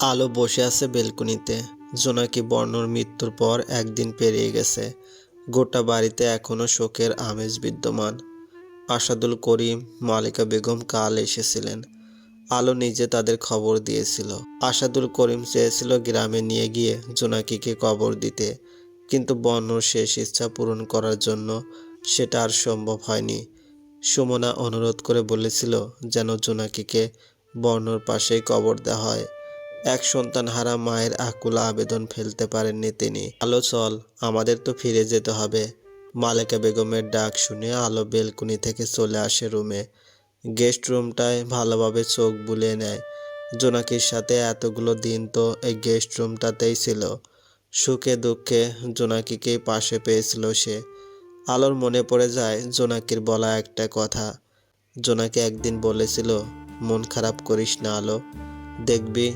আলো বসে আছে বেলকনিতে। জোনাকি বর্ণর মৃত্যুর পর একদিন পেরিয়ে গেছে। গোটা বাড়িতে এখনও শোকের আমেজ বিদ্যমান। আসাদুল করিম, মালিকা বেগম কাল এসেছিলেন। আলো নিজে তাদের খবর দিয়েছিল। আসাদুল করিম চেয়েছিল গ্রামে নিয়ে গিয়ে জোনাকিকে কবর দিতে। কিন্তু বর্ণর শেষ ইচ্ছা পূরণ করার জন্য সেটা আর সম্ভব হয়নি। সুমনা অনুরোধ করে বলেছিল যেন জোনাকিকে বর্ণর পাশেই কবর দেওয়া হয়। এক সন্তান হারা মায়ের আকুল আবেদন ফেলতে পারেননি তিনি। আলো চল, আমাদের তো ফিরে যেতে হবে। মালেকা বেগমের ডাক শুনে আলো বেলকুনি থেকে চলে আসে রুমে। গেস্ট রুমটায় ভালোভাবে চোখ বুলিয়ে নেয়। জোনাকির সাথে এতগুলো দিন তো এই গেস্ট রুমটাতেই ছিল। সুখে দুঃখে জোনাকিকেই পাশে পেয়েছিল সে। আলোর মনে পড়ে যায় জোনাকির বলা একটা কথা। জোনাকি একদিন বলেছিল, মন খারাপ করিস না আলো। দেখবি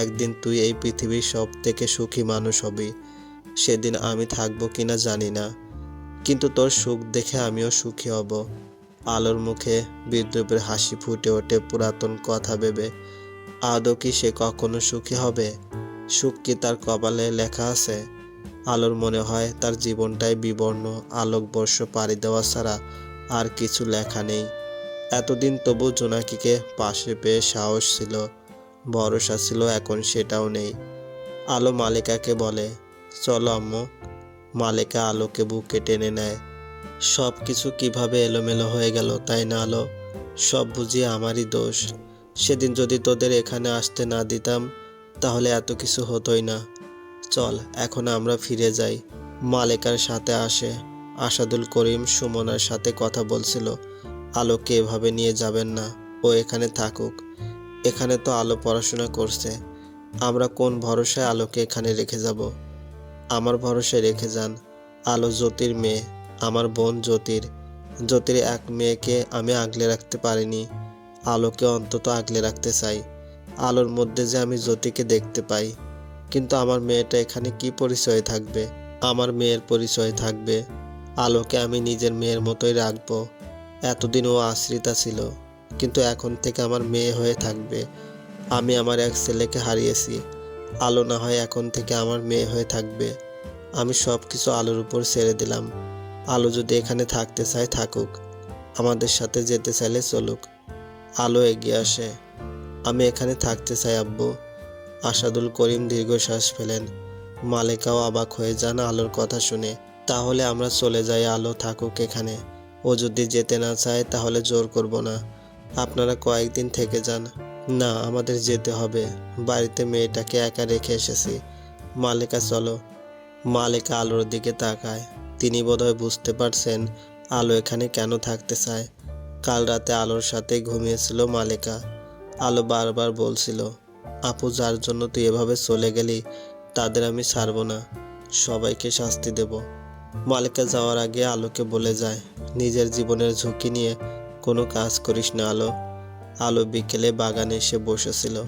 একদিন তুই এই পৃথিবীর সব থেকে সুখী মানুষ হবি। সেদিন আমি থাকব কিনা জানি না। কিন্তু তোর সুখ দেখে আমিও সুখী হব। আলোর মুখে বিদ্রুপের হাসি ফুটে ওঠে পুরাতন কথা ভেবে। আদৌ কি সে কখনো সুখী হবে? সুখ কি তার কপালে লেখা আছে? আলোর মনে হয় তার জীবনটাই বিবর্ণ, আলোকবর্ষ পাড়ি দেওয়া ছাড়া আর কিছু লেখা নেই। এতদিন তবু জোনাকিকে পাশে পেয়ে সাহস ছিল। ভরসা ছিল, এখন সেটাও নেই। আলো মালিকাকে বলে, চলো আম্মু। মালিকা আলোকে বুকে টেনে নেয়। সব কিছু কীভাবে এলোমেলো হয়ে গেল, তাই না আলো? সব বুঝি আমারই দোষ। সেদিন যদি তোদের এখানে আসতে না দিতাম, তাহলে এত কিছু হতোই না। চল, এখন আমরা ফিরে যাই। মালিকার সাথে আসে। আসাদুল করিম সুমনার সাথে কথা বলছিল। আলোকে এভাবে নিয়ে যাবেন না। ও এখানে থাকুক। এখানে তো আলো পড়াশোনা করছে। আমরা কোন ভরসায় আলোকে এখানে রেখে যাব? আমার ভরসায় রেখে যান। আলো জ্যোতির মেয়ে, আমার বোন জ্যোতির। জ্যোতির এক মেয়েকে আমি আগলে রাখতে পারিনি। আলোকে অন্তত আগলে রাখতে চাই। আলোর মধ্যে যে আমি জ্যোতিকে দেখতে পাই। কিন্তু আমার মেয়েটা এখানে কি পরিচয় থাকবে? আমার মেয়ের পরিচয় থাকবে। আলোকে আমি নিজের মেয়ের মতোই রাখব। এতদিন ও আশ্রিতা ছিল। কিন্তু এখন থেকে আমার মেয়ে হয়ে থাকবে। আমি আমার এক ছেলেকে হারিয়েছি। আলো না হয় এখন থেকে আমার মেয়ে হয়ে থাকবে। আমি সব কিছু আলোর উপর ছেড়ে দিলাম। আলো যদি এখানে থাকতে চায়, থাকুক। আমাদের সাথে যেতে চাইলে চলুক। আলো এগিয়ে আসে। আমি এখানে থাকতে চাই, আব্বু। আসাদুল করিম দীর্ঘশ্বাস ফেলেন। মালেকাও অবাক হয়ে যান আলোর কথা শুনে। তাহলে আমরা চলে যাই, আলো থাকুক এখানে। ও যদি যেতে না চায়, তাহলে জোর করব না। আপনারা কয়েকদিন থেকে যান। না, আমাদের যেতে হবে। বাড়িতে মেয়েটাকে একা রেখে এসেছি। মালিকা, চলো। মালিকা আলোর দিকে তাকায়। তিনি বোধহয় বুঝতে পারছেন আলো এখানে কেন থাকতে চায়। কাল রাতে আলোর সাথে ঘুমিয়েছিল মালিকা। আলো বারবার বলছিল, আপু, যার জন্য তুই এভাবে চলে গেলি, তাদের আমি ছাড়বো না। সবাইকে শাস্তি দেব। মালিকা যাওয়ার আগে আলোকে বলে যায়, নিজের জীবনের ঝুঁকি নিয়ে কোনো কাজ করিস না, আলো। আলো বিকেলে বাগানে এসে বসেছিল।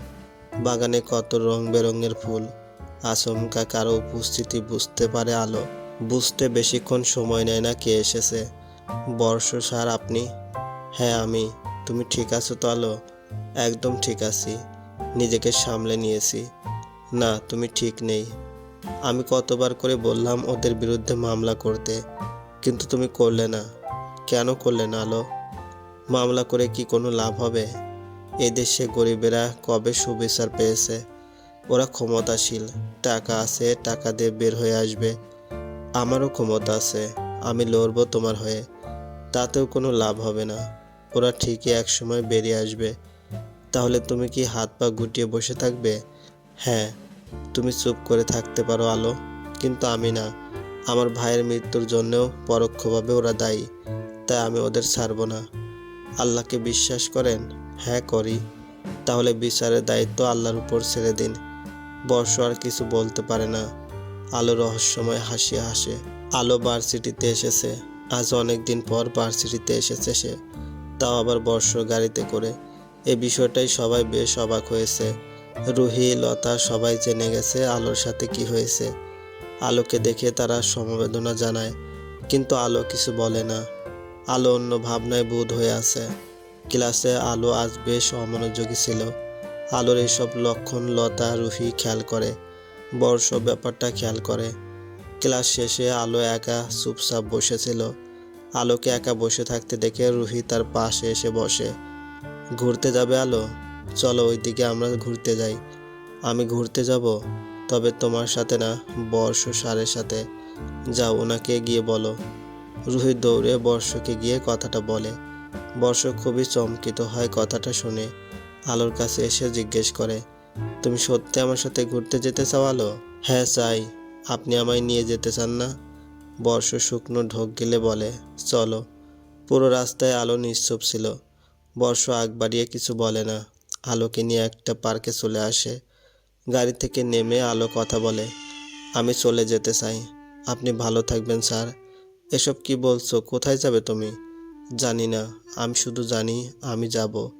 বাগানে কত রং বেরঙের ফুল। আচমকা কারও উপস্থিতি বুঝতে পারে আলো। বুঝতে বেশিক্ষণ সময় নেয় না কে এসেছে। বর্ষ স্যার আপনি? হ্যাঁ আমি। তুমি ঠিক আছো তো, আলো? একদম ঠিক আছি। নিজেকে সামলে নিয়েছি। না, তুমি ঠিক নেই। আমি কতবার করে বললাম ওদের বিরুদ্ধে মামলা করতে। কিন্তু তুমি করলে না। কেন করলে না, আলো? মামলা করে কি কোনো লাভ হবে? এদেশে গরিবেরা কবে সুবিচার পেয়েছে? ওরা ক্ষমতাশীল। টাকা আছে, টাকা দিয়ে বের হয়ে আসবে। আমারও ক্ষমতা আছে, আমি লড়বো তোমার হয়ে। তাতেও কোনো লাভ হবে না। ওরা ঠিকই এক সময় বেরিয়ে আসবে। তাহলে তুমি কি হাত পা গুটিয়ে বসে থাকবে? হ্যাঁ তুমি চুপ করে থাকতে পারো আলো। কিন্তু আমি না। আমার ভাইয়ের মৃত্যুর জন্যও পরোক্ষভাবে ওরা দায়ী। তাই আমি ওদের ছাড়বো না। আল্লাহকে বিশ্বাস করেন? হ্যাঁ করি। তাহলে বিচারের দায়িত্ব আল্লাহর উপর ছেড়ে দিন। বর্ষ আর কিছু বলতে পারে না। আলো রহস্যময় হাসি হাসে। আলো ভার্সিটিতে এসেছে। আজ অনেক দিন পর ভার্সিটিতে এসেছে সে। তাও আবার বর্ষ গাড়িতে করে। এ বিষয়টাই সবাই বেশ অবাক হয়েছে। রুহি, লতা সবাই জেনে গেছে আলোর সাথে কি হয়েছে। আলোকে দেখে তারা সমবেদনা জানায়, কিন্তু আলো কিছু বলে না। আলো অন্য ভাবনায় বোধ হয়ে আছে। ক্লাসে আলো আজ বেশ অমনোযোগী ছিল। আলোর এইসব লক্ষণ লতা রুহি খেয়াল করে বর্ষ ব্যাপারটা খেয়াল করে। ক্লাস শেষে আলো একা চুপচাপ বসেছিল। আলোকে একা বসে থাকতে দেখে রুহি তার পাশে এসে বসে। ঘুরতে যাবে আলো? চলো ওইদিকে আমরা ঘুরতে যাই। আমি ঘুরতে যাব, তবে তোমার সাথে না বর্ষ সারের সাথে। যাও, ওনাকে গিয়ে বলো। রুহি দৌড়ে বর্ষকে গিয়ে কথাটা বলে। বর্ষ খুবই চমকিত হয় কথাটা শুনে। আলোর কাছে এসে জিজ্ঞেস করে, তুমি সত্যি আমার সাথে ঘুরতে যেতে চাও আলো? হ্যাঁ চাই। আপনি আমায় নিয়ে যেতে চান না? বর্ষ শুকনো ঢোক গেলে বলে, চলো। পুরো রাস্তায় আলো নিশ্চুপ ছিল। বর্ষ আগ বাড়িয়ে কিছু বলে না। আলোকে নিয়ে একটা পার্কে চলে আসে। গাড়ি থেকে নেমে আলো কথা বলে, আমি চলে যেতে চাই। আপনি ভালো থাকবেন, স্যার। এসব কি বলছো? কোথায় যাবে তুমি? জানি না। আমি শুধু জানি, আমি যাব।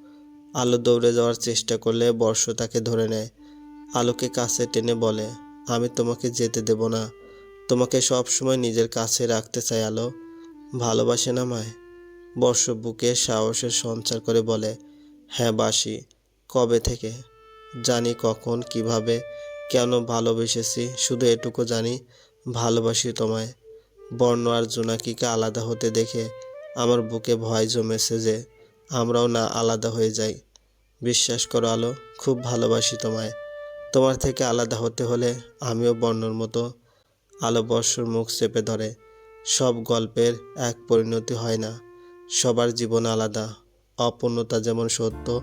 আলো দৌড়ে যাওয়ার চেষ্টা করলে বর্ষ তাকে ধরে নেয়। আলোকে কাছে টেনে বলে, আমি তোমাকে যেতে দেব না। তোমাকে সব সময় নিজের কাছে রাখতে চাই, আলো। ভালোবাসে না মায় বর্ষ বুকে সাহসের সঞ্চার করে বলে হ্যাঁ বাসি। কবে থেকে? জানি কখন, কীভাবে, কেন ভালোবেসেছি, শুধু এটুকু জানি। ভালোবাসি তোমায়। বর্ণ আর জোনাকিকে আলাদা হতে দেখে আমার বুকে ভয় জমেছে যে আমরাও না আলাদা হয়ে যাই। বিশ্বাস করো আলো, খুব ভালোবাসি তোমায়। তোমার থেকে আলাদা হতে হলে আমিও বর্ণর মতো আলো বর্ষর মুখ চেপে ধরে। সব গল্পের এক পরিণতি হয় না। সবার জীবন আলাদা। অপূর্ণতা যেমন সত্য,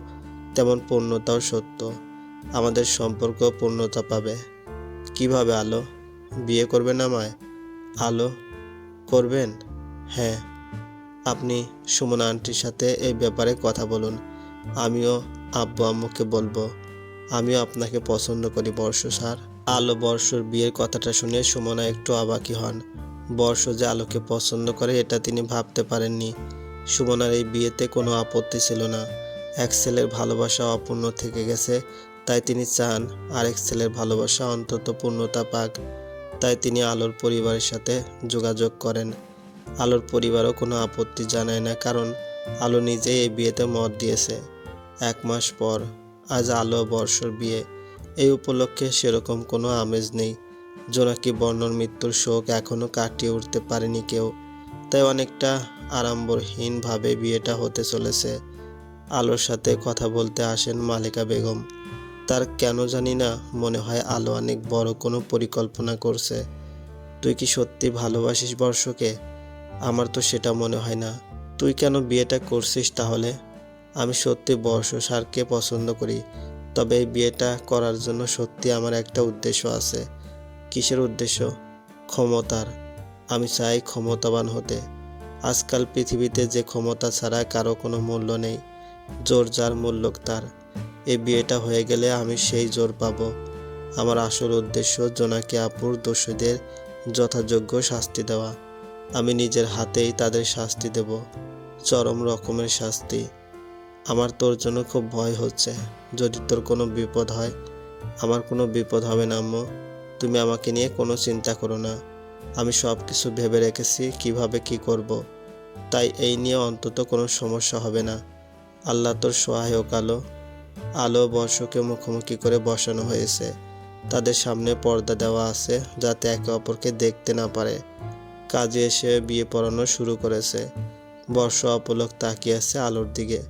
তেমন পূর্ণতাও সত্য। আমাদের সম্পর্ক পূর্ণতা পাবে। কীভাবে আলো? বিয়ে করবে না মায় আলো করবেন? হ্যাঁ আপনি সুমনা আন্টির সাথে এই ব্যাপারে কথা বলুন। আমিও আব্বু আম্মুকে বলব। আমিও আপনাকে পছন্দ করি বর্ষ স্যার। আলো বর্ষর বিয়ের কথাটা শুনে সুমনা একটু অবাকি হন। বর্ষ যে আলোকে পছন্দ করে এটা তিনি ভাবতে পারেননি। সুমনার এই বিয়েতে কোনো আপত্তি ছিল না। এক ছেলের ভালোবাসা অপূর্ণ থেকে গেছে, তাই তিনি চান আরেক ছেলের ভালোবাসা অন্তত পূর্ণতা পাক। তাই তিনি আলোর পরিবারের সাথে যোগাযোগ করেন। আলোর পরিবারও কোনো আপত্তি জানায় না, কারণ আলো নিজেই এই বিয়েতে মত দিয়েছে। এক মাস পর আজ আলো বর্ষর বিয়ে। এই উপলক্ষে সেরকম কোনো আমেজ নেই। জোনাকি বর্ণর মৃত্যুর শোক এখনও কাটিয়ে উঠতে পারেনি কেউ। তাই অনেকটা আড়ম্বরহীনভাবে বিয়েটা হতে চলেছে। আলোর সাথে কথা বলতে আসেন মালিকা বেগম। তার কেন জানি না মনে হয় আলো অনেক বড় কোনো পরিকল্পনা করছে। তুই কি সত্যি ভালোবাসিস বর্ষকে? আমার তো সেটা মনে হয় না। তুই কেন বিয়েটা করছিস তাহলে? আমি সত্যি বর্ষ সারকে পছন্দ করি, তবে এই বিয়েটা করার জন্য সত্যি আমার একটা উদ্দেশ্য আছে। কিসের উদ্দেশ্য? ক্ষমতার। আমি চাই ক্ষমতাবান হতে। আজকাল পৃথিবীতে যে ক্ষমতা ছাড়া কারও কোনো মূল্য নেই। জোর যার মূল্য তার। এই বিয়েটা হয়ে গেলে আমি সেই জোর পাব। আমার আসল উদ্দেশ্য জোনাকি আপুর দোষীদের যথাযোগ্য শাস্তি দেওয়া। আমি নিজের হাতেই তাদের শাস্তি দেব, চরম রকমের শাস্তি। আমার তোর জন্য খুব ভয় হচ্ছে। যদি তোর কোনো বিপদ হয়, আমার কোনো বিপদ হবে না, আম্মু। তুমি আমাকে নিয়ে কোনো চিন্তা করো না। আমি সব কিছু ভেবে রেখেছি কীভাবে কি করব। তাই এই নিয়ে অন্তত কোনো সমস্যা হবে না। আল্লাহ তোর সহায়ক আলো। আলো বর্ষকে মুখোমুখি করে বসানো হয়েছে। তাদের সামনে পর্দা দেওয়া আছে যাতে একে অপরকে দেখতে না পারে। কাজে এসে বিয়ে পড়ানো শুরু করেছে। বর্ষ অপলক তাকিয়ে আছে আলোর দিকে।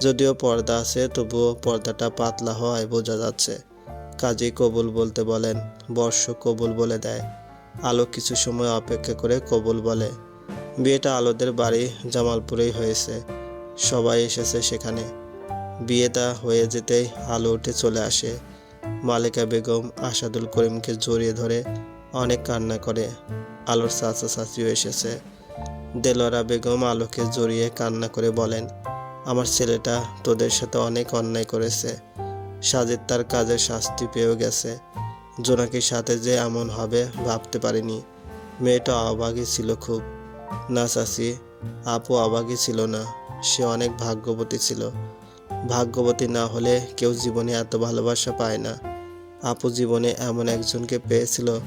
যদিও পর্দা আছে, তবুও পর্দাটা পাতলা হওয়ায় বোঝা যাচ্ছে। কাজী কবুল বলতে বলেন, বর্ষ কবুল বলে দেয়। আলো কিছু সময় অপেক্ষা করে কবুল বলে, বিয়েটা আলোদের বাড়ি জামালপুরেই হয়েছে। সবাই এসেছে সেখানে। বিয়েটা হয়ে যেতেই আলো উঠে চলে আসে। মালিকা বেগম আসাদুল করিমকে জড়িয়ে ধরে অনেক কান্না করে। আলোর চাচা চাচিও এসেছে। দেলোরা বেগম আলোকে জড়িয়ে কান্না করে বলেন, আমার ছেলেটা তোদের সাথে অনেক অন্যায় করেছে। সাজেদ তার কাজের শাস্তি পেয়েও গেছে। জোনাকির সাথে যে এমন হবে ভাবতে পারিনি। মেয়েটা অবাগী ছিল খুব। না চাচি, আপু অবাগী ছিল না। সে অনেক ভাগ্যবতী ছিল। ভাগ্যবতী না হলে কেউ জীবনে এত ভালোবাসা পায় না। আপু জীবনে এমন একজনকে পেয়েছিল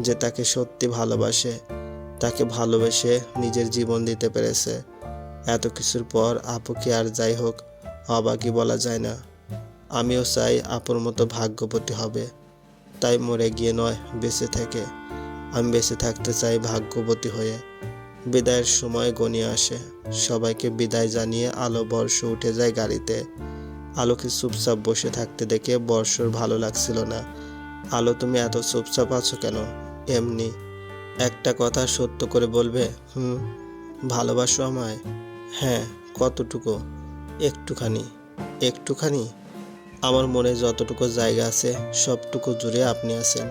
যে তাকে সত্যি ভালোবাসে, তাকে ভালোবেসে নিজের জীবন দিতে পেরেছে। এত কিছুর পর আপুকে আর যাই হোক অবাকি বলা যায় না। আমিও চাই আপুর মতো ভাগ্যবতী হবে। তাই মরে গিয়ে নয়, বেঁচে থেকে। আমি বেঁচে থাকতে চাই ভাগ্যবতী হয়ে। বিদায়ের সময় গনিয়ে আসে। সবাইকে বিদায় জানিয়ে আলো বর্ষ উঠে যায় গাড়িতে। আলোকে চুপচাপ বসে থাকতে দেখে বর্ষর ভালো লাগছিল না। আলো, তুমি এত চুপচাপ আছো কেন? এমনি। একটা কথা সত্য করে বলবে, হুম, ভালোবাসো আমায়? হ্যাঁ কতটুকু? একটুখানি। একটুখানি? আমার মনে যতটুকু জায়গা আছে, সবটুকু জুড়ে আপনি আছেন।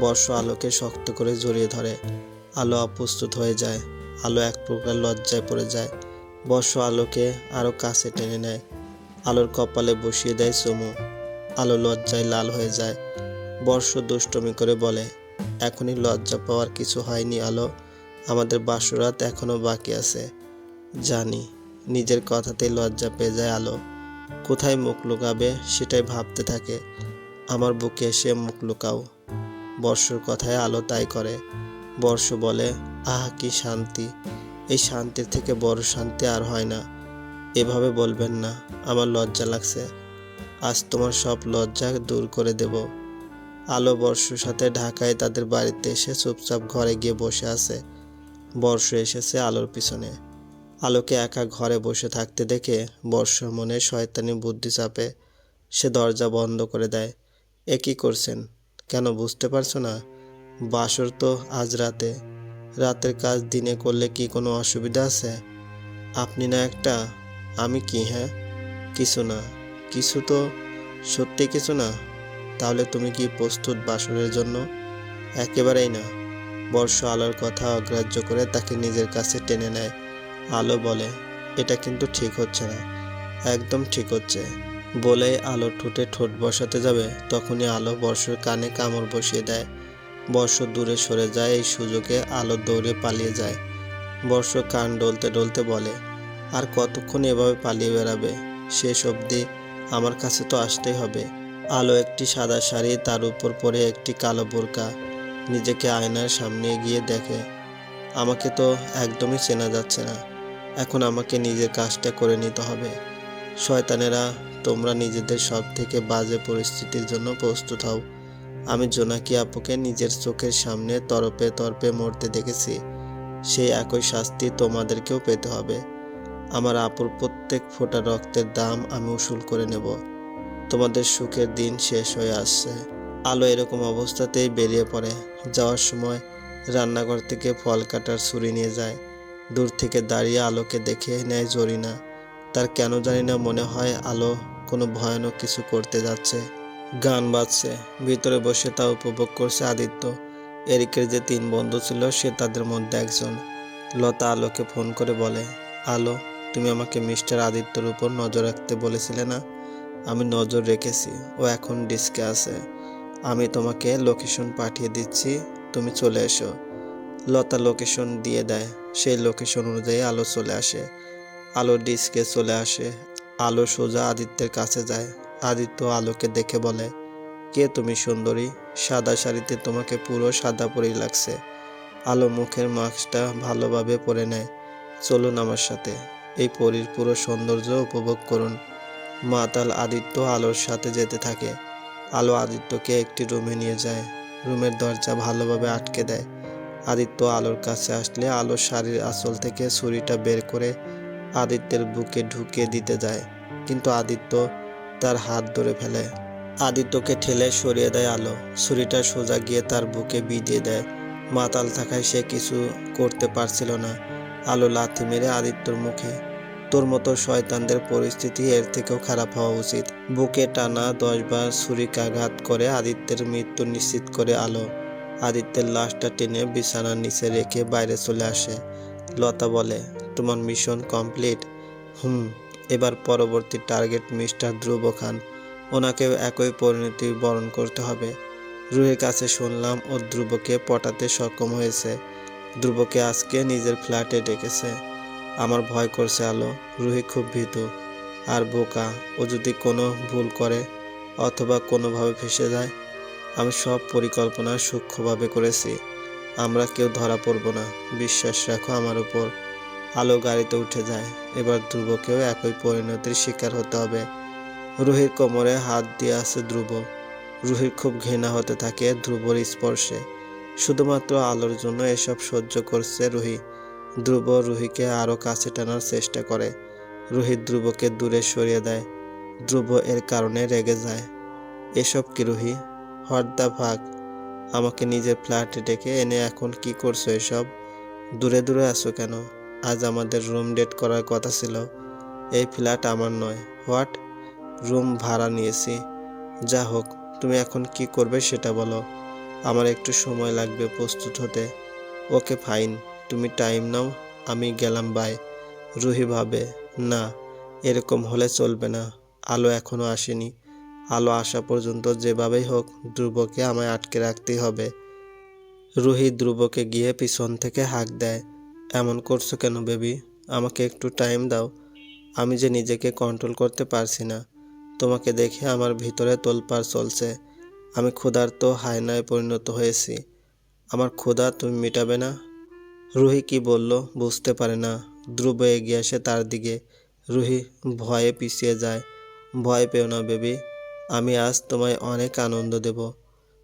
বর্ষ আলোকে শক্ত করে জড়িয়ে ধরে। আলো অপ্রস্তুত হয়ে যায়। আলো এক প্রকার লজ্জায় পড়ে যায়। বর্ষ আলোকে আরও কাছে টেনে নেয়। আলোর কপালে বসিয়ে দেয় চুমু। আলো লজ্জায় লাল হয়ে যায়। বর্ষ দুষ্টমি করে বলে, এখনই লজ্জা পাওয়ার কিছু হয়নি আলো। আমাদের বাসরাত এখনও বাকি আছে। জানি, নিজের কথাতেই লজ্জা পেয়ে যায় আলো। কোথায় মুখ লুকাবে সেটাই ভাবতে থাকে। আমার বুকে এসে মুখ লুকাও। বর্ষর কথায় আলো তাই করে। বর্ষ বলে, আহা, কি শান্তি। এই শান্তির থেকে বড় শান্তি আর হয় না। এভাবে বলবেন না, আমার লজ্জা লাগছে। আজ তোমার সব লজ্জা দূর করে দেব আলো বর্ষর সাথে ঢাকায় তাদের বাড়িতে এসে চুপচাপ ঘরে গিয়ে বসে আছে। বর্ষ এসেছে আলোর পিছনে। আলোকে একা ঘরে বসে থাকতে দেখে বর্ষর মনে শয়তানি বুদ্ধি চাপে। সে দরজা বন্ধ করে দেয়। এ কি করছেন? কেন বুঝতে পারছ না? বাসর তো আজ রাতে। রাতের কাজ দিনে করলে কি কোনো অসুবিধা আছে? আপনি না একটা, আমি কি হ্যাঁ? কিছু না, কিছু তো সত্যি কিছু না। তাহলে তুমি কি প্রস্তুত বাসরের জন্য? একেবারেই না। বর্ষ আলোর কথা অগ্রাহ্য করে তাকে নিজের কাছে টেনে নেয়। আলো বলে, এটা কিন্তু ঠিক হচ্ছে না। একদম ঠিক হচ্ছে। বলে আলো ঠোঁটে ঠোঁট বসাতে যাবে, তখনই আলো বর্ষর কানে কামড় বসিয়ে দেয়। বর্ষ দূরে সরে যায়, এই সুযোগে আলো দৌড়ে পালিয়ে যায়। বর্ষ কান ডলতে ডলতে বলে, আর কতক্ষণ এভাবে পালিয়ে বেড়াবে? শেষ অবধি আমার কাছে তো আসতেই হবে। আলো একটি সাদা শাড়ি, তার উপর পরে একটি কালো বোরকা। নিজেকে আয়নার সামনে গিয়ে দেখে, আমাকে তো একদমই চেনা যাচ্ছে না। এখন আমাকে নিজের কাজটা করে নিতে হবে। শয়তানেরা, তোমরা নিজেদের সব থেকে বাজে পরিস্থিতির জন্য প্রস্তুত হও। আমি জোনাকি আপুকে নিজের চোখের সামনে তরপে তরপে মরতে দেখেছি। সেই একই শাস্তি তোমাদেরকেও পেতে হবে। আমার আপুর প্রত্যেক ফোঁটা রক্তের দাম আমি উসুল করে নেব। তোমাদের সুখের দিন শেষ হয়ে আসছে। আলো এরকম অবস্থাতেই বেরিয়ে পড়ে। যাওয়ার সময় রান্নাঘর থেকে ফল কাটার ছুরি নিয়ে যায়। দূর থেকে দাঁড়িয়ে আলোকে দেখে নেয় জরিনা। তার কেন জানি না মনে হয় আলো কোনো ভয়ানক কিছু করতে যাচ্ছে। গান বাজছে। ভিতরে বসে তা উপভোগ করছে আদিত্য। এরিকের যে তিন বন্ধু ছিল, সে তাদের মধ্যে একজন। লতা আলোকে ফোন করে বলে, আলো, তুমি আমাকে মিস্টার আদিত্যর উপর নজর রাখতে বলেছিলে না? আমি নজর রেখেছি, ও এখন ডিস্কে আছে। আমি তোমাকে লোকেশন পাঠিয়ে দিচ্ছি, তুমি চলে এসো। লতা লোকেশন দিয়ে দেয়। সেই লোকেশন অনুযায়ী আলো চলে আসে। আলো ডিস্কে চলে আসে। আলো সোজা আদিত্যের কাছে যায়। আদিত্য আলোকে দেখে বলে, কে তুমি সুন্দরী? সাদা শাড়িতে তোমাকে পুরো সাদা পরেই লাগছে। আলো মুখের মাস্কটা ভালোভাবে পরে নেয়। চলুন আমার সাথে। এই পরীর পুরো সৌন্দর্য উপভোগ করুন। মাতাল আদিত্য আলোর সাথে যেতে থাকে। আলো আদিত্যকে একটি রুমে নিয়ে যায়। রুমের দরজা ভালোভাবে আটকে দেয়। আদিত্য আলোর কাছে আসলে আলো শাড়ির আঁচল থেকে ছুরিটা বের করে আদিত্যের বুকে ঢুকিয়ে দিতে যায়। কিন্তু আদিত্য তার হাত ধরে ফেলে। আদিত্যকে ঠেলে সরিয়ে দেয় আলো। ছুরিটা সোজা গিয়ে তার বুকে বিঁধিয়ে দেয় মাতাল থাকায় সে কিছু করতে পারছিল না। আলো লাথি মেরে আদিত্যর মুখে। তোর মতো শয়তানদের পরিস্থিতি এর থেকেও খারাপ হওয়া উচিত। বুকে টানা দশবার ছুরিকাঘাত করে আদিত্যের মৃত্যু নিশ্চিত করে আলো। আদিত্যের লাশটা টেনে বিছানার নিচে রেখে বাইরে চলে আসে। লতা বলে, তোমার মিশন কমপ্লিট? হুম। এবার পরবর্তী টার্গেট মিস্টার ধ্রুব খান। ওনাকেও একই পরিণতি বরণ করতে হবে। রুহের কাছে শুনলাম ও ধ্রুবকে পটাতে সক্ষম হয়েছে। ধ্রুবকে আজকে নিজের ফ্ল্যাটে ডেকেছে। আমার ভয় করছে আলো। রুহি খুব ভীতু। আর বোকা, ও যদি কোনো ভুল করে অথবা কোনোভাবে ফেসে যায়, আমি সব পরিকল্পনা সূক্ষ্মভাবে করেছি। আমরা কেউ ধরা পড়ব না। বিশ্বাস রাখো আমার উপর। আলো গাড়িতে উঠে যায়। এবার ধ্রুবকেও একই পরিণতির শিকার হতে হবে। রুহির কোমরে হাত দিয়ে আছে ধ্রুব। রুহির খুব ঘৃণা হতে থাকে ধ্রুবর স্পর্শে। শুধুমাত্র আলোর জন্য এসব সহ্য করছে রুহি। ধ্রুব রুহিকে আরও কাছে টানার চেষ্টা করে। রুহি ধ্রুবকে দূরে সরিয়ে দেয়। ধ্রুব এর কারণে রেগে যায়। এসব কি রুহি? হট ভাগ আমাকে নিজের ফ্ল্যাটে ডেকে এনে এখন কি করছ এসব? দূরে দূরে আছো কেন? আজ আমাদের রুম ডেট করার কথা ছিল। এই ফ্ল্যাট আমার নয়। হোয়াট? রুম ভাড়া নিয়েছি। যা হোক, তুমি এখন কি করবে সেটা বলো। আমার একটু সময় লাগবে প্রস্তুত হতে। Okay, fine. তুমি টাইম নাও। আমি গেলাম, বাই। রুহি ভাবে, না, এরকম হলে চলবে না। আলো এখনও আসেনি। আলো আসা পর্যন্ত যেভাবেই হোক, ধ্রুবকে আমায় আটকে রাখতেই হবে। রুহি ধ্রুবকে গিয়ে পিছন থেকে হাঁক দেয়। এমন করছ কেন, বেবি? আমাকে একটু টাইম দাও। আমি যে নিজেকে কন্ট্রোল করতে পারছি না, তোমাকে দেখে আমার ভিতরে তোলপাড় চলছে। আমি ক্ষুধার্ত হায়নায় পরিণত হয়েছি। আমার ক্ষুধা তুমি মেটাবে না? রুহি কি বলল বুঝতে পারে না। ধ্রুব এগিয়ে আসে তার দিকে। রুহি ভয়ে পিছিয়ে যায়। ভয় পেও না, বেবি। আমি আজ তোমায় অনেক আনন্দ দেব।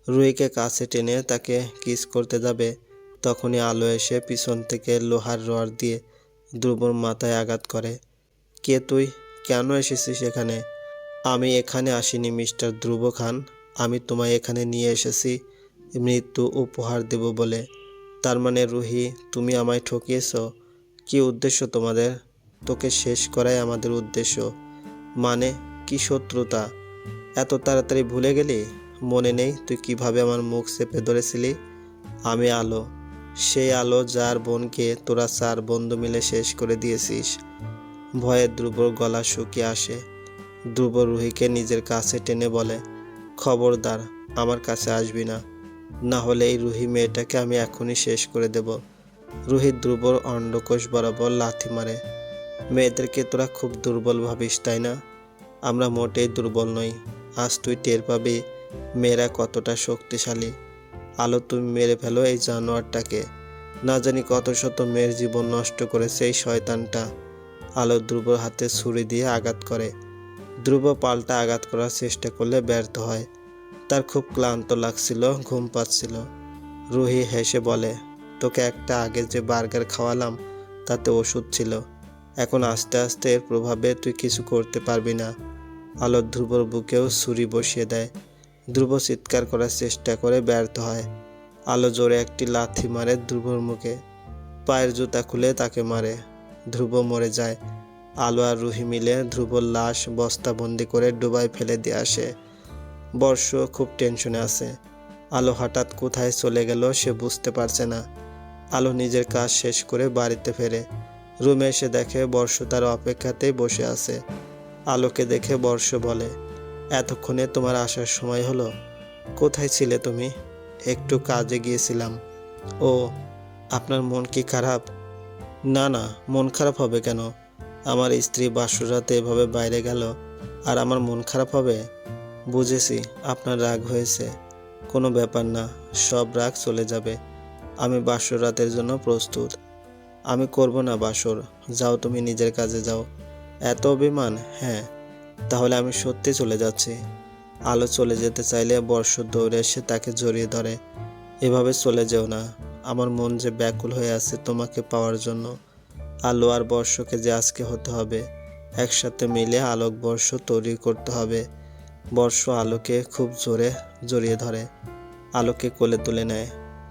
রুহিকে কাছে টেনে তাকে কিস করতে যাবে। তখনই আলো এসে পিছন থেকে লোহার রড দিয়ে ধ্রুবর মাথায় আঘাত করে। কে তুই? কেন এসেছিস এখানে? আমি এখানে আসিনি, মিস্টার ধ্রুব খান। আমি তোমায় এখানে নিয়ে এসেছি, মৃত্যু উপহার দেব বলে। তার মানে রুহি, তুমি আমায় ঠকিয়েছ। কি উদ্দেশ্য তোমাদের? তোকে শেষ করাই আমাদের উদ্দেশ্য। মানে কি শত্রুতা? এত তাড়াতাড়ি ভুলে গেলি? মনে নেই তুই কীভাবে আমার মুখ চেপে ধরেছিলি? আমি আলো। সেই আলো যার বোনকে তোরা চার বন্ধু মিলে শেষ করে দিয়েছিস। ভয়ে ধ্রুবর গলা শুকিয়ে আসে। ধ্রুব রুহিকে নিজের কাছে টেনে বলে, খবরদার, আমার কাছে আসবি না। না হলে এই রুহি মেয়েটাকে আমি এখনই শেষ করে দেব। রুহি ধ্রুবর অন্ডকোষ বরাবর লাথি মারে। মেয়েদেরকে তোরা খুব দুর্বল ভাবিস, তাই না? আমরা মোটেই দুর্বল নই। আজ তুই টের পাবি মেয়েরা কতটা শক্তিশালী। আলো তুমি মেরে ফেলো এই জানোয়ারটাকে। না জানি কত শত মেয়ের জীবন নষ্ট করেছে এই শয়তানটা। আলো ধ্রুবর হাতে ছুরি দিয়ে আঘাত করে। ধ্রুব পাল্টা আঘাত করার চেষ্টা করলে ব্যর্থ হয়। তার খুব ক্লান্ত লাগছিল, ঘুম পাচ্ছিল। রুহি হেসে বলে, তোকে একটা আগে যে বার্গার খাওয়ালাম, তাতে ওষুধ ছিল। এখন আস্তে আস্তে এর প্রভাবে তুই কিছু করতে পারবি না। আলো ধ্রুবর বুকেও ছুরি বসিয়ে দেয়। ধ্রুব চিৎকার করার চেষ্টা করে ব্যর্থ হয়। আলো জোরে একটি লাথি মারে ধ্রুবর মুখে। পায়ের জুতা খুলে তাকে মারে। ধ্রুব মরে যায়। আলো আর রুহি মিলে ধ্রুবর লাশ বস্তাবন্দি করে ডুবাই ফেলে দিয়ে আসে। বর্ষ খুব টেনশনে আছে। আলো হঠাৎ কোথায় চলে গেল সে বুঝতে পারছে না। আলো নিজের কাজ শেষ করে বাড়িতে ফেরে। রুমে এসে দেখে বর্ষ তার অপেক্ষাতেই বসে আছে। আলোকে দেখে বর্ষ বলে এতক্ষণে তোমার আসার সময় হলো? কোথায় ছিলে তুমি? একটু কাজে গিয়েছিলাম। ও, আপনার মন কি খারাপ? না না, মন খারাপ হবে কেন? আমার স্ত্রী বাসুরাতে এভাবে বাইরে গেল, আর আমার মন খারাপ হবে? বুঝেছি, আপনার রাগ হয়েছে। কোনো ব্যাপার না, সব রাগ চলে যাবে। আমি বাসর রাতের জন্য প্রস্তুত। আমি করব না বাসর। যাও তুমি নিজের কাজে যাও। এত অভিমান? হ্যাঁ তাহলে আমি সত্যি চলে যাচ্ছি। আলো চলে যেতে চাইলে বর্ষ দৌড়ে এসে তাকে জড়িয়ে ধরে। এভাবে চলে যেও না। আমার মন যে ব্যাকুল হয়ে আছে তোমাকে পাওয়ার জন্য। আলো আর বর্ষকে যে আজকে হতে হবে, একসাথে মিলে আলোক বর্ষ তৈরি করতে হবে। বর্ষ আলোকে খুব জোরে জড়িয়ে ধরে। আলোকে কোলে তুলে নেয়।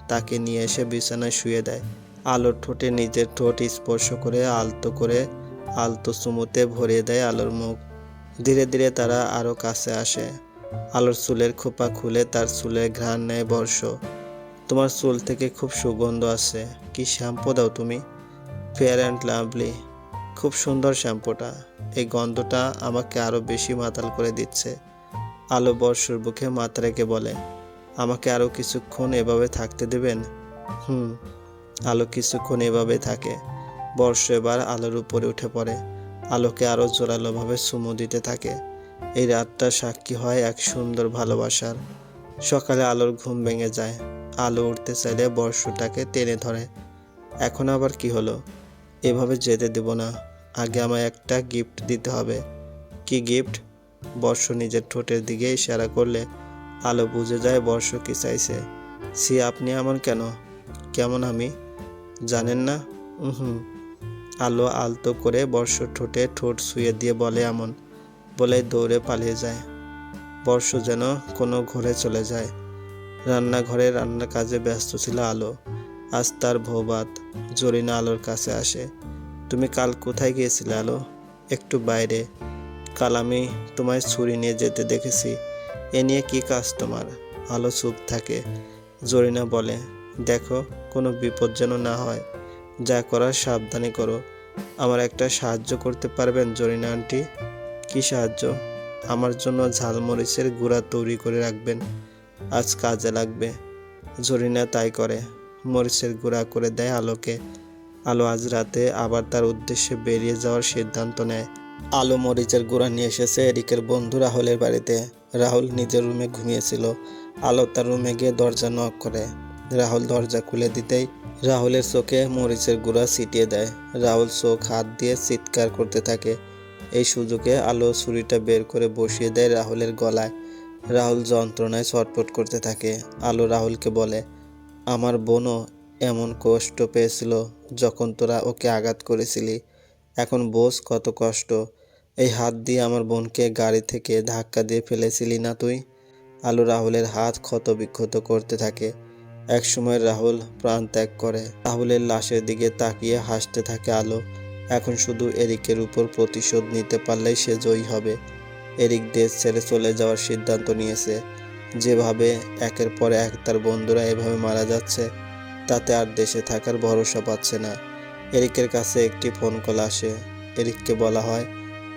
তাকে নিয়ে এসে বিছানায় শুয়ে দেয়। আলোর ঠোঁটে নিজের ঠোঁট স্পর্শ করে আলতো করে আলতো চুমুতে ভরিয়ে দেয় আলোর মুখ। ধীরে ধীরে তারা আরও কাছে আসে। আলোর চুলের খোপা খুলে তার চুলের ঘ্রাণ নেয় বর্ষ। তোমার চুল থেকে খুব সুগন্ধ আছে কি শ্যাম্পু দাও তুমি? ফেয়ার অ্যান্ড লাভলি খুব সুন্দর শ্যাম্পুটা। এই গন্ধটা আমাকে আরও বেশি মাতাল করে দিচ্ছে। আলো বর্ষর বুকে মাথা রেখে বলে, আমাকে আরও কিছুক্ষণ এভাবে থাকতে দেবেন? হুম, আলো কিছুক্ষণ এভাবে থাকে। বর্ষ এবার আলোর উপরে উঠে পড়ে। আলোকে আরও জোরালোভাবে চুমু দিতে থাকে। এই রাতটা সাক্ষী হয় এক সুন্দর ভালোবাসার। সকালে আলোর ঘুম ভেঙে যায়। আলো উঠতে চাইলে বর্ষটাকে টেনে ধরে। এখন আবার কি হলো? এভাবে যেতে দেব না। আগে আমায় একটা গিফট দিতে হবে। কি গিফট? বর্ষ নিজের ঠোঁটের দিকে ইশারা করলে। আলো বুঝে যায় বর্ষ কি চাইছে। সি, আপনি এমন কেন? কেমন আমি? জানেন না? হুম আলো আলতো করে বর্ষ ঠোঁটে ঠোঁট শুয়ে দিয়ে বলে এমন, বলে দৌড়ে পালিয়ে যায়। বর্ষ যেন কোনো ঘরে চলে যায়। রান্নাঘরে রান্নার কাজে ব্যস্ত ছিল আলো। আজ তার ভোবাত জরিনা আলোর কাছে আসে। তুমি কাল কোথায় গিয়েছিলে আলো? একটু বাইরে। কাল আমি তোমায় ছুরি নিয়ে যেতে দেখেছি। এ নিয়ে কি কাজ তোমার? আলো চুপ থাকে। জরিনা বলে, দেখো, কোনো বিপদ যেন না হয়। যা করার সাবধানে করো। আমার একটা সাহায্য করতে পারবেন, জরিনা আন্টি? কি সাহায্য? আমার জন্য ঝালমরিচের গুঁড়া তৈরি করে রাখবেন। আজ কাজে লাগবে। জরিনা তাই করে। মরিচের গুঁড়া করে দেয় আলোকে। আলো আজ রাতে আবার তার উদ্দেশ্যে বেরিয়ে যাওয়ার সিদ্ধান্ত নেয়। আলো মরিচের গুঁড়া নিয়ে এসেছে এরিকের বন্ধু রাহুলের বাড়িতে। রাহুল নিজের রুমে ঘুমিয়েছিল। আলো তার রুমে গিয়ে দরজা নক করে। রাহুল দরজা খুলে দিতেই রাহুলের চোখে মরিচের গুঁড়া ছিটিয়ে দেয়। রাহুল চোখ হাত দিয়ে চিৎকার করতে থাকে। এই সুযোগে আলো ছুরিটা বের করে বসিয়ে দেয় রাহুলের গলায়। রাহুল যন্ত্রণায় ছটফট করতে থাকে। আলো রাহুলকে বলে, আমার বোনও এমন কষ্ট পেয়েছিল যখন তোরা ওকে আঘাত করেছিলি। এখন বোঝ কত কষ্ট। এই হাত দিয়ে আমার বোনকে গাড়ি থেকে ধাক্কা দিয়ে ফেলেছিলি না তুই? আলো রাহুলের হাত ক্ষত বিক্ষত করতে থাকে। একসময় রাহুল প্রাণ ত্যাগ করে। রাহুলের লাশের দিকে তাকিয়ে হাসতে থাকে আলো। এখন শুধু এরিকের উপর প্রতিশোধ নিতে পারলেই সে জয়ী হবে। এরিক দেশ ছেড়ে চলে যাওয়ার সিদ্ধান্ত নিয়েছে। যেভাবে একের পর এক তার বন্ধুরা এভাবে মারা যাচ্ছে, তাতে আর দেশে থাকার ভরসা পাচ্ছে না। এরিকের কাছে একটি ফোন কল আসে। এরিককে বলা হয়,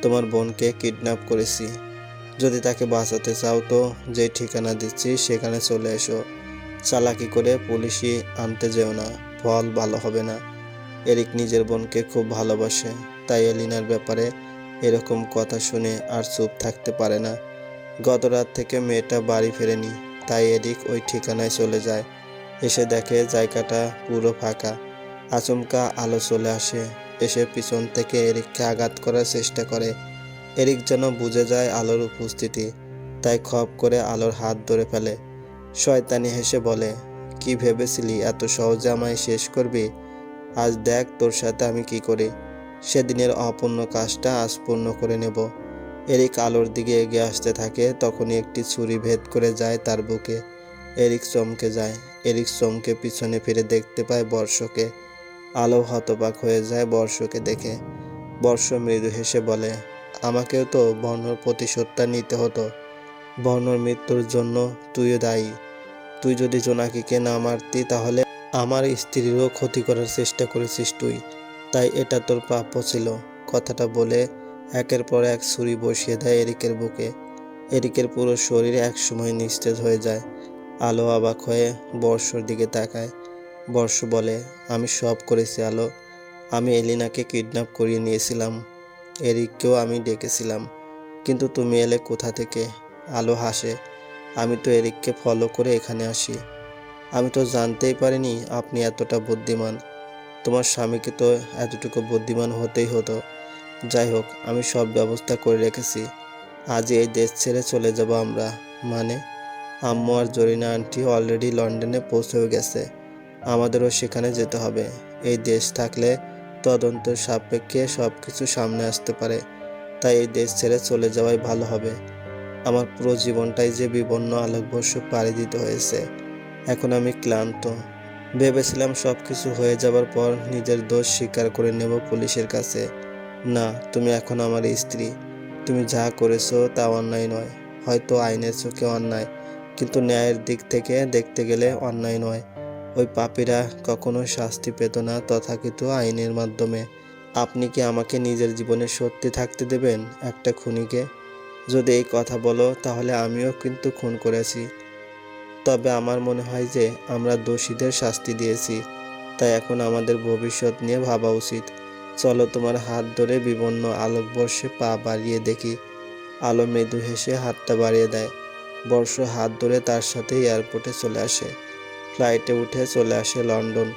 তোমার বোনকে কিডন্যাপ করেছি। যদি তাকে বাঁচাতে চাও তো যে ঠিকানা দিচ্ছি সেখানে চলে এসো। চালাকি করে পুলিশি আনতে যেও না ফল ভালো হবে না। এরিক নিজের বোনকে খুব ভালোবাসে, তাই এলিনার ব্যাপারে এরকম কথা শুনে আর চুপ থাকতে পারে না। গত রাত থেকে মেয়েটা বাড়ি ফেরেনি, তাই এরিক ওই ঠিকানায় চলে যায়। এসে দেখে জায়গাটা পুরো ফাঁকা। আচমকা আলো চলে আসে, এসে পিছন থেকে এরিককে আঘাত করার চেষ্টা করে। এরিক যেন বুঝে যায় আলোর উপস্থিতি, তাই খপ করে আলোর হাত ধরে ফেলে। শয়তানি হেসে বলে, কি ভেবেছিলি? এত সহজে আমায় শেষ করবি? আজ দেখ তোর সাথে আমি কি করি। সেদিনের অপূর্ণ কাজটা আজ পূর্ণ করে নেব। এরিক আলোর দিকে এগিয়ে আসতে থাকে। তখনই একটি ছুরি ভেদ করে যায় তার বুকে। এরিক চমকে যায়। এরিক চমকে পিছনে ফিরে দেখতে পায় বর্ষকে। আলো হতবাক হয়ে যায় বর্ষকে দেখে। বর্ষ মৃদু হেসে বলে, আমাকেও তো বর্ণর প্রতিশোধটা নিতে হতো। বর্ণর মৃত্যুর জন্য তুইও দায়ী। তুই যদি জোনাকিকে না মারতি, তাহলে আমার স্ত্রীরও ক্ষতি করার চেষ্টা করেছিস তুই। তাই এটা তোর প্রাপ্য ছিল, কথাটা বলে একের পর এক ছুরি বসিয়ে দেয় এরিকের বুকে। এরিকের পুরো শরীর একসময় নিস্তেজ হয়ে যায়। আলো অবাক হয়ে বর্ষর দিকে তাকায়। বর্ষ বলে, আমি সব করেছি, আলো। আমি এলিনাকে কিডন্যাপ করিয়ে নিয়েছিলাম। এরিককেও আমি ডেকেছিলাম। কিন্তু তুমি এলে কোথা থেকে? আলো হাসে। আমি তো এরিককে ফলো করে এখানে আসি। আমি তো জানতেই পারিনি আপনি এতটা বুদ্ধিমান। তোমার স্বামীকে তো এতটুকু বুদ্ধিমান হতেই হতো। যাই হোক, আমি সব ব্যবস্থা করে রেখেছি। আজ এই দেশ ছেড়ে চলে যাব আমরা। মানে আম্মু আর জরিনা আন্টি অলরেডি লন্ডনে পৌঁছেও গেছে। আমাদেরও সেখানে যেতে হবে। এই দেশ থাকলে তদন্তের সাপেক্ষে সব কিছু সামনে আসতে পারে। তাই এই দেশ ছেড়ে চলে যাওয়াই ভালো হবে। আমার পুরো জীবনটাই যে বিবর্ণ আলোকবর্ষ পাড়ি দিতে হয়েছে। এখন আমি ক্লান্ত। ভেবেছিলাম সব কিছু হয়ে যাবার পর নিজের দোষ স্বীকার করে নেব পুলিশের কাছে। না, তুমি এখন আমার স্ত্রী। তুমি যা করেছ তা অন্যায় নয়। হয়তো আইনের চোখে অন্যায়, কিন্তু ন্যায়ের দিক থেকে দেখতে গেলে অন্যায় নয়। ওই পাপীরা কখনো শাস্তি পেত না তথাকথিত আইনের মাধ্যমে। আপনি কি আমাকে নিজের জীবনে সত্যি থাকতে দেবেন, একটা খুনিকে? যদি এই কথা বলো, তাহলে আমিও কিন্তু খুন করেছি। তবে আমার মনে হয় যে, আমরা দোষীদের শাস্তি দিয়েছি। তাই এখন আমাদের ভবিষ্যৎ নিয়ে ভাবা উচিত। চলো তোমার হাত ধরে বিভিন্ন আলোকবর্ষে পা বাড়িয়ে দেখি। আলো মৃদু হেসে হাতটা বাড়িয়ে দেয়। বর্ষ হাত ধরে তার সাথে এয়ারপোর্টে চলে আসে। ফ্লাইটে উঠে চলে আসে লন্ডন।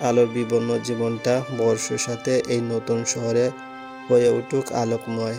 আলোর বিবর্ণ জীবনটা বর্ষর সাথে এই নতুন শহরে হয়ে উঠুক আলোকময়।